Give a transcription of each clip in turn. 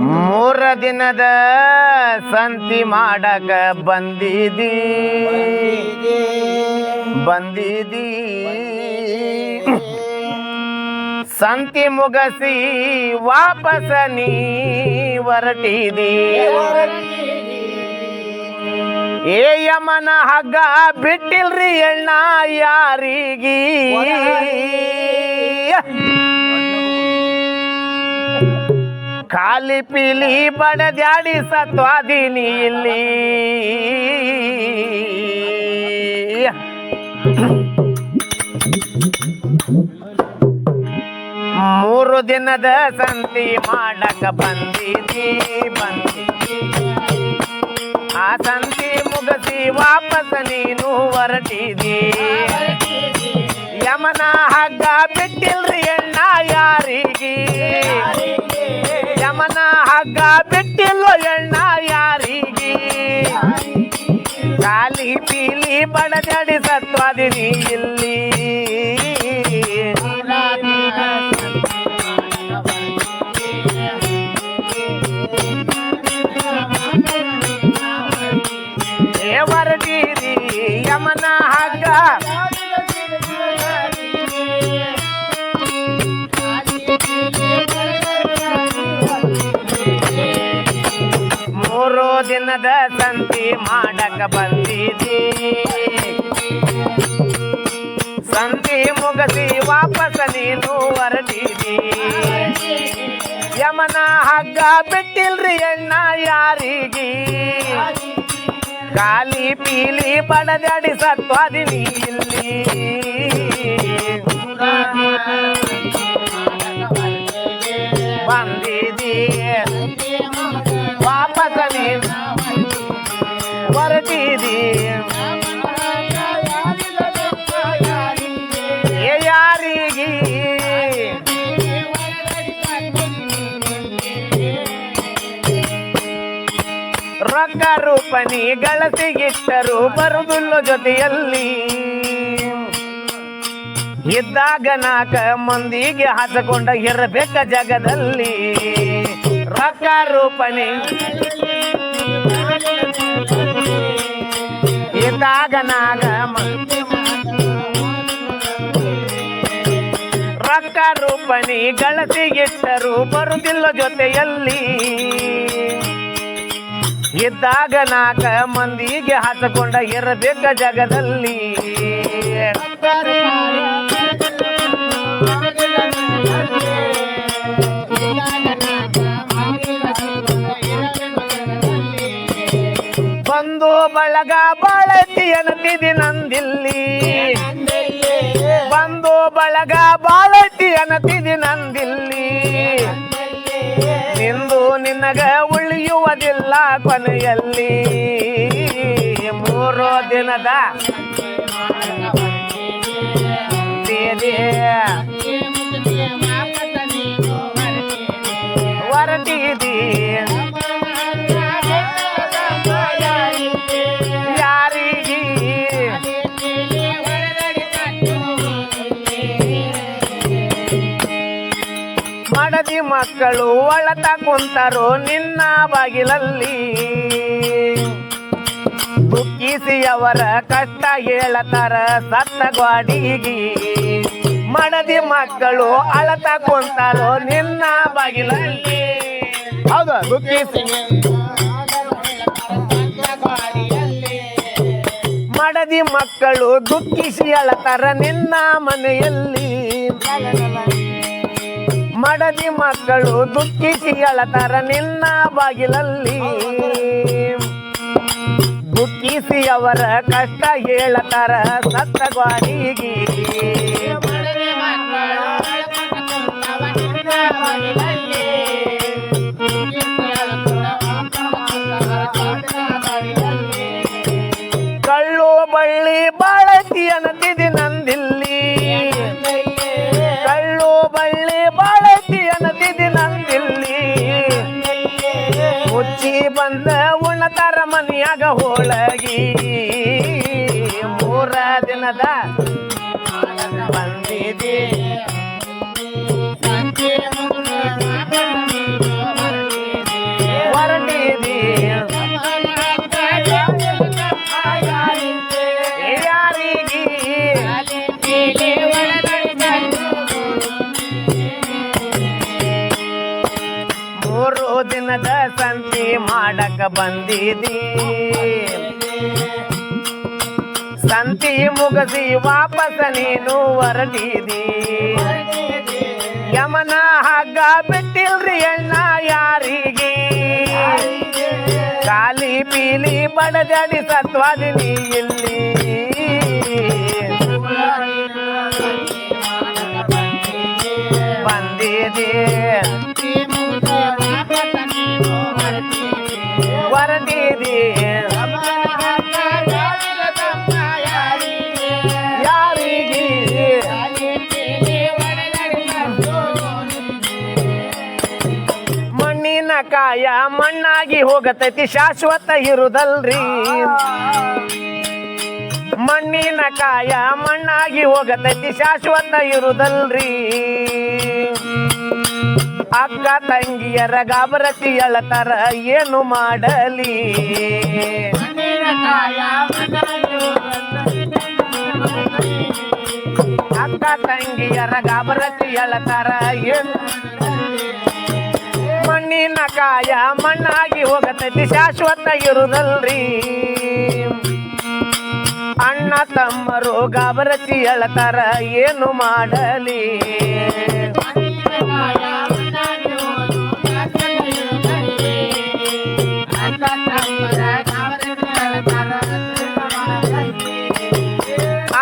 ಮೂರ ದಿನದ ಸಂತಿ ಮಾಡಕ ಬಂದಿದಿ. ಬಂದಿದಿ. ಸಂತಿ ಮುಗಸಿ ವಾಪಸ ನೀ ಹೊರಟಿದಿ. ಏ ಯಮನ ಹಗ್ಗ ಬಿಟ್ಟಿಲ್ರಿ ಎಣ್ಣ ಯಾರಿಗಿ? ಖಾಲಿ ಪೀಲಿ ಬಣದ್ಯಾಡಿ ಸತ್ವಾದಿನಿ ಇಲ್ಲಿ ಮೂರು ದಿನದ ಸಂತಿ ಮಾಡಕ ಬಂದಿದಿ ಬಂದಿ ಆ ಸಂತಿ ಮುಗಸಿ ವಾಪಸ್ ನೀನು ಹೊರಟಿದಿ. ಯಮನ ಹಗ್ಗ ಬಿಟ್ಟಿಲ್ರಿ ಎಣ್ಣ ಯಾರಿಗಿ? ಯಮನ ಬಿಟ್ಟಿಲ್ಲೋ ಎಣ್ಣ ಯಾರಿಗೆ? ಖಾಲಿ ಪೀಲಿ ಬಡಜಡಿ ಸತ್ವಾದಿನಿ ಇಲ್ಲಿ. ದೇವರ ಯಮನ ಹಗ್ಗ. ದಿನದ ಸಂತಿ ಮಾಡಕ ಬಂದಿದೆ ಸಂತಿ ಮುಗಸಿ ವಾಪಸ ನೀನು ಹೊರಟಿದಿ ಯಮನ ಹಗ್ಗ ಬಿಟ್ಟಿಲ್ರಿ ಎಣ್ಣ ಯಾರಿಗಿ? ಕಾಲಿ ಪೀಲಿ ಸತ್ವ ಸತ್ವಾದಿನಿ ಇಲ್ಲಿ. ರೊಕ್ಕ ರೂಪನಿ ಗಳಸಿಗಿಟ್ಟರು ಬರುದಿಲ್ಲ ಜೊತೆಯಲ್ಲಿ. ಇದ್ದಾಗ ನಾಕ ಮಂದಿಗೆ ಹಾಸಕೊಂಡ ಇರಬೇಕ ಜಗದಲ್ಲಿ. ರೊಕ್ಕ ರೂಪನಿ ಇದ್ದಾಗ ನಾಗ ಮಂದಿ ರೂಪನಿ ಗಳಸಿಗಿಟ್ಟರು ಬರುದಿಲ್ಲ ಜೊತೆಯಲ್ಲಿ. ಇದ್ದಾಗ ನಾಕ ಮಂದಿಗೆ ಹಾಕಿಕೊಂಡ ಇರಬೇಕ ಜಗದಲ್ಲಿ. ಬಂದು ಬಳಗ ಬಾಳತಿ ಅನ್ನತಿದಿ ನಂದಿಲ್ಲಿ. ಬಂದು ಬಳಗ ಬಾಳತಿ ಅನ್ನತಿದಿ ನಂದಿಲ್ಲಿ. ನಿಂದು ನಿನಗ ಉಳಿಯುವುದಿಲ್ಲ ಕೊನೆಯಲ್ಲಿ. ಮೂರು ದಿನದ ಮಕ್ಕಳು ಒಳತ ಕುಂತರು ನಿನ್ನ ಬಾಗಿಲಲ್ಲಿ. ದುಃಖಿಸಿಯವರ ಕಷ್ಟ ಹೇಳತಾರ ಸತ್ತ ಗ್ವಾಡಿಗಿ ಮಡದಿ ಮಕ್ಕಳು ಅಳತ ಕುಂತರು ನಿನ್ನ ಬಾಗಿಲಲ್ಲಿ. ಹೌದು? ದುಃಖಿಸಿ. ಮಡದಿ ಮಕ್ಕಳು ದುಃಖಿಸಿ ಅಳತಾರ ನಿನ್ನ ಮನೆಯಲ್ಲಿ. ಮಡದಿ ಮಕ್ಕಳು ದುಃಖಿಸಿ ಅಳತಾರ ನಿನ್ನ ಬಾಗಿಲಲ್ಲಿ. ದುಃಖಿಸಿ ಅವರ ಕಷ್ಟ ಹೇಳತಾರ ಸತ್ತ ಗ್ವಾಡಿಗಿ ಕಳ್ಳು ಬಳ್ಳಿ ಬಾಳತಿ ಅನ್ನತಿದಿ ನಂದಿಲ್ಲಿ. ನಂದಿಲ್ಲಿ ಮುಚ್ಚಿ ಬಂದ ಉಣ್ಣತಾರ ಮನಿಯಾಗ ಹೋಳಗಿ. ಮೂರ ದಿನದ ಬಂದಿದಿ. ದಿನದ ಸಂತಿ ಮಾಡಕ ಬಂದಿದಿ. ಸಂತಿ ಮುಗಿಸಿ ವಾಪಸ್ ನೀನು ಹೊರಟಿದಿ. ಯಮನ ಹಗ್ಗ ಬಿಟ್ಟಿಲ್ರಿ ಅಣ್ಣ ಯಾರಿಗೆ? ಕಾಲಿ ಪೀಲಿ ಸತ್ವದಿ ಸತ್ವಾದಿನಿ ಇಲ್ಲಿ. ಕಾಯ ಮಣ್ಣಾಗಿ ಹೋಗತೈತಿ ಶಾಶ್ವತ ಇರುದಲ್ರಿ. ಮಣ್ಣಿನ ಕಾಯ ಮಣ್ಣಾಗಿ ಹೋಗತೈತಿ ಶಾಶ್ವತ ಇರುದಲ್ರಿ. ಅಕ್ಕ ತಂಗಿಯರ ಗಾಬರತಿ ಎಳತರ ಏನು ಮಾಡಲಿ? ಅಕ್ಕ ತಂಗಿಯರ ಗಾಬರತಿ ಎಳತರ ಏನು ಮಣ್ಣಿನ ಕಾಯ ಮಣ್ಣಾಗಿ ಹೋಗತೈತಿ, ಶಾಶ್ವತ ಇರುದಲ್ರಿ. ಅಣ್ಣ ತಮ್ಮರು ಗಾಬರತಿ ಅಳತಾರ ಏನು ಮಾಡಲಿ?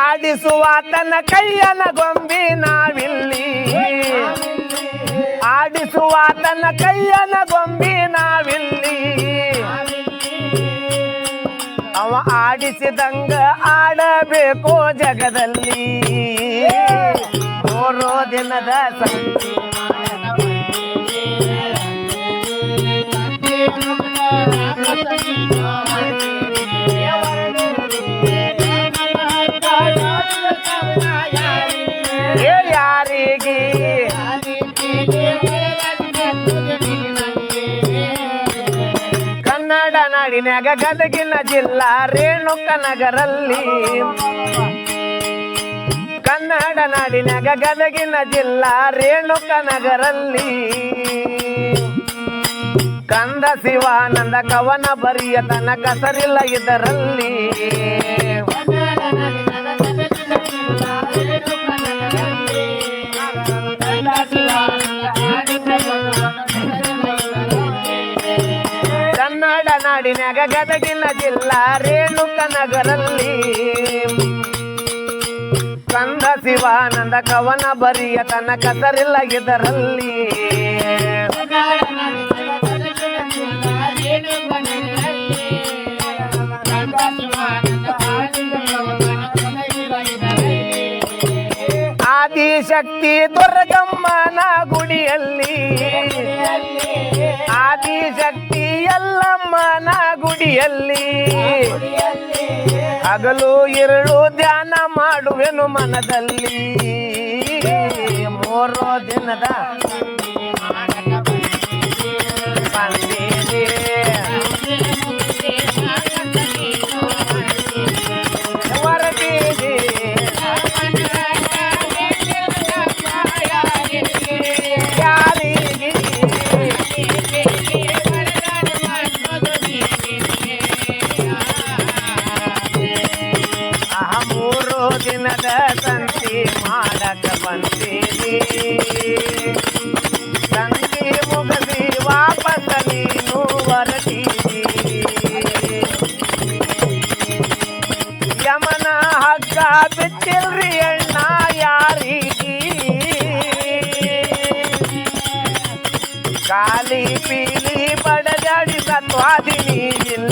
ಆಡಿಸುವ ತನ್ನ ಕೈಯನ ಗೊಂಬಿ ನಾವಿಲ್ಲಿ. ಆಡಿಸುವ ತನ್ನ ಕೈಯನ ಗೊಂಬಿ ನಾವಿಲ್ಲಿ. ಅವ ಆಡಿಸಿದಂಗ ಆಡಬೇಕು ಜಗದಲ್ಲಿ. ಓರೋ ದಿನದ ಸಂತಿ ನಾಡಿನ್ಯಾಗ ಗದಗಿನ ಜಿಲ್ಲಾ ರೇಣುಕ ನಗರಲ್ಲಿ ಕನ್ನಡ ನಾಡಿನಾಗ ಗದಗಿನ ಜಿಲ್ಲಾ ರೇಣುಕ ನಗರಲ್ಲಿ ಕಂದ ಶಿವಾನಂದ ಕವನ ಬರಿಯ ತನಕ ಸರಿಲ್ಲ ಇದರಲ್ಲಿ. ನಾಡಿನ್ಯಾಗ ಗದಗಿನ ಜಿಲ್ಲಾ ರೇಣುಕ ನಗರಲ್ಲಿ. ಕಂದ ಶಿವಾನಂದ ಕವನ ಬರಿಯ ತನ್ನ ಕದರಿಲ್ಲ ಇದರಲ್ಲಿ ಆದಿಶಕ್ತಿ ದುರ್ಗಮ್ಮನ ಗುಡಿಯಲ್ಲಿ. ಆದಿಶಕ್ತಿ ಎಲ್ಲಮ್ಮನ ಗುಡಿಯಲ್ಲಿ ಹಗಲು ಎರಡು ಧ್ಯಾನ ಮಾಡುವೆನು ಮನದಲ್ಲಿ. ಮೂರು ದಿನದ வாதினியில்